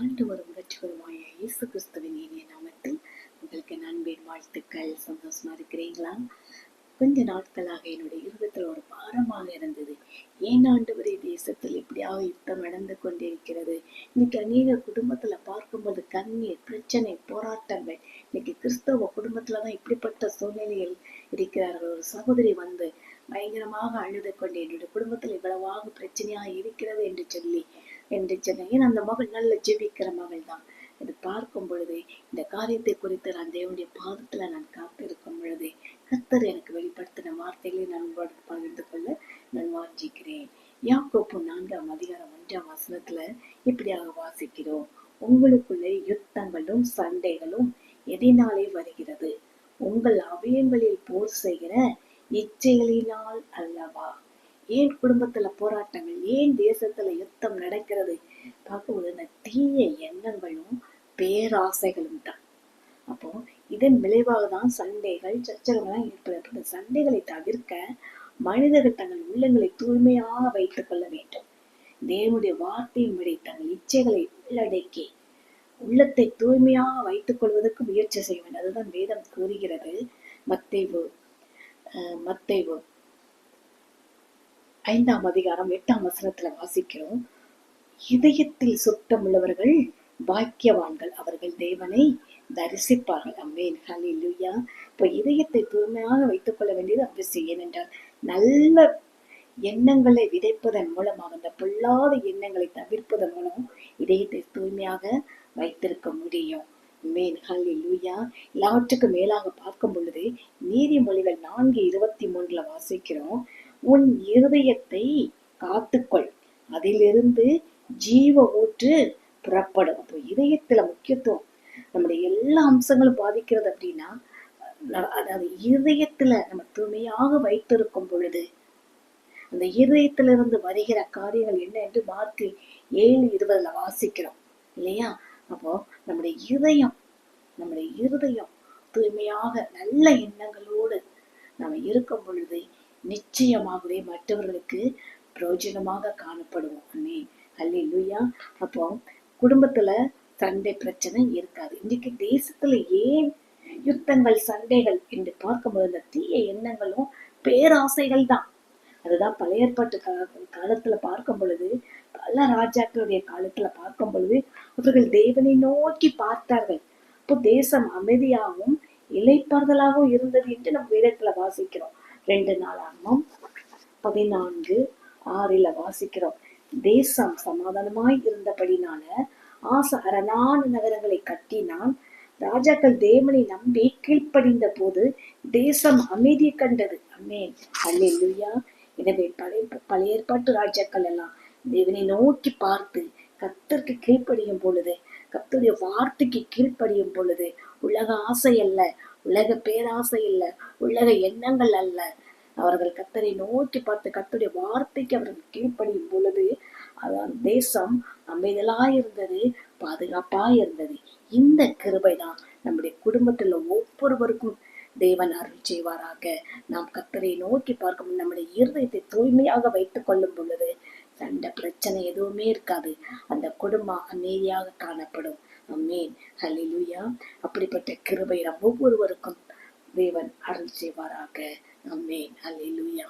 ஆண்டவரும் ரட்சகருமாய இயேசு கிறிஸ்துவின் இனிய நாமத்தில் உங்களுக்கு நண்பின் வாழ்த்துக்கள். சந்தோஷமா இருக்கிறீங்களா? கொஞ்ச நாட்களாக என்னுடைய இருதத்தில் ஒரு பாரமாக இருந்தது. ஏன் ஆண்டவரே தேசத்தில் இப்படியாக யுத்தம் நடந்து கொண்டிருக்கிறது? இன்னைக்கு அநேக குடும்பத்துல பார்க்கும்போது கண்ணீர் பிரச்சனை போராட்டங்கள். இன்னைக்கு கிறிஸ்தவ குடும்பத்துல தான் இப்படிப்பட்ட சூழ்நிலையில் இருக்கிறார்கள். ஒரு சகோதரி வந்து பயங்கரமாக அழுது கொண்டு என்னுடைய குடும்பத்தில் இவ்வளவாக பிரச்சனையாக இருக்கிறது என்று சொல்லி என்று சொன்னேன் ஏன்னா அந்த மகள் நல்ல ஜெபிக்கிற மகள் தான் இது பார்க்கும் பொழுது இந்த காரியத்தை குறித்து நான் தேவனுடைய பாதத்துல நான் காத்திருக்கும் பொழுது கத்தர் எனக்கு வெளிப்படுத்தின வார்த்தைகளை நான் உங்களோட பகிர்ந்து கொள்ள நான் வாஞ்சிக்கிறேன். யாக்கோப்பு நான்காம் அதிகாரம் ஒன்றாம் வசனத்துல இப்படியாக வாசிக்கிறோம். உங்களுக்குள்ளே யுத்தங்களும் சண்டைகளும் எதினாலே வருகிறது. உங்கள் அவயங்களில் போர் செய்கிற இச்சைகளினால் அல்லவா? ஏன் குடும்பத்துல போராட்டங்கள் ஏன் தேசத்துல யுத்தம் நடக்கிறது? பார்க்கும்போது இந்த தீய எண்ணங்களும் பேராசைகளும் தான். அப்போ இதன் விளைவாக தான் சண்டைகள் சச்சரவுகள்லாம் ஏற்படுது. இந்த சண்டைகளை தவிர்க்க மனிதர்கள் தங்கள் உள்ளங்களை தூய்மையாக வைத்துக் கொள்ள வேண்டும். தேவனுடைய வார்த்தையின்படி தங்கள் இச்சைகளை உள்ளடக்கி உள்ளத்தை தூய்மையாக வைத்துக் கொள்வதற்கு முயற்சி செய்ய வேண்டும். அதுதான் வேதம் கூறுகிறது. மத்தைவு அஹ் ஐந்தாம் அதிகாரம் எட்டாம் வசனத்துல வாசிக்கிறோம். இதயத்தில் சுத்தம் உள்ளவர்கள் பாக்கியவான்கள் அவர்கள் தேவனை தரிசிப்பார்கள். அம்மேன் ஹalleluya. இப்போ இதயத்தை தூய்மையாக வைத்துக் கொள்ள வேண்டியது அவசியம். ஏனென்றால் நல்ல எண்ணங்களை விதைப்பதன் மூலமாக அந்த பொல்லாத எண்ணங்களை தவிர்ப்பதன் மூலம் இதயத்தை தூய்மையாக வைத்திருக்க முடியும். மேன் ஹalleluya. எல்லாவற்றுக்கும் மேலாக பார்க்கும் பொழுது நீதிமொழிகள் நான்கு இருபத்தி மூன்றுல வாசிக்கிறோம். உன் இருதயத்தை காத்துக்கொள். அதிலிருந்து ஜீவ ஊற்று புறப்படும். அப்போ இதயத்துல முக்கியத்துவம். நம்முடைய எல்லா அம்சங்களும் பாதிக்கிறது அப்படின்னா அதாவது இருதயத்துல நம்ம தூய்மையாக வைத்திருக்கும் பொழுது அந்த இருதயத்திலிருந்து வருகிற காரியங்கள் என்ன என்று மாற்றி ஏழு இருபதுல வாசிக்கிறோம். இல்லையா? அப்போ நம்முடைய இருதயம் நம்முடைய இருதயம் தூய்மையாக நல்ல எண்ணங்களோடு நம்ம இருக்கும் பொழுது நிச்சயமாகவே மற்றவர்களுக்கு பிரயோஜனமாக காணப்படுவோம். அண்ணே அல்லேலூயா அப்போ குடும்பத்துல சண்டை பிரச்சனை இருக்காது. இன்னைக்கு தேசத்துல ஏன் யுத்தங்கள் சண்டைகள் என்று பார்க்கும்போது அந்த தீய எண்ணங்களும் பேராசைகள் தான். அதுதான் பழைய ஏற்பாட்டு காலத்துல பார்க்கும் பொழுது பல ராஜாக்களுடைய காலத்துல பார்க்கும் பொழுது அவர்கள் தேவனை நோக்கி பார்த்தார்கள். அப்போ தேசம் அமைதியாகவும் இலைப்பாறுதலாகவும் இருந்தது என்று நம்ம வேதத்துல வாசிக்கிறோம். ரெண்டு நாளாகவும் பதினான்கு ஆறில வாசிக்கிறோம். தேசம் சமாதானமாய் இருந்தபடினால ஆச அரணான நகரங்களை கட்டினான். ராஜாக்கள் தேவனை நம்பி கீழ்ப்படிந்த போது தேசம் அமைதி கண்டது. அம்மேன் அல்லா எனவே பழைய பழைய ஏற்பாட்டு ராஜாக்கள் எல்லாம் தேவனை நோக்கி பார்த்து கத்தருக்கு கீழ்ப்படியும் பொழுது கர்த்தருடைய வார்த்தைக்கு கீழ்ப்படியும் பொழுது உலக ஆசை அல்ல உலக பேராசை இல்லை உலக எண்ணங்கள் அல்ல. அவர்கள் கத்தரை நோக்கி பார்த்து கத்தருடைய வார்த்தைக்கு அவர்கள் கீழ்ப்படியும் பொழுது அதான் தேசம் அமைதலாய் இருந்தது பாதுகாப்பாக இருந்தது. இந்த கிருபை தான் நம்முடைய குடும்பத்தில் ஒவ்வொருவருக்கும் தேவன் அருள் செய்வாராக. நாம் கத்தரை நோக்கி பார்க்கும் நம்முடைய இருதயத்தை தூய்மையாக வைத்துக் கொள்ளும் பொழுது சண்டை பிரச்சனை எதுவுமே இருக்காது. அந்த குடும்பம் அமைதியாக காணப்படும். அம்மேன் ஹalleluya. அப்படிப்பட்ட கிருபை நம் ஒவ்வொருவருக்கும் தேவன் அருள் செய்வாராக. அம்மேன் ஹalleluya.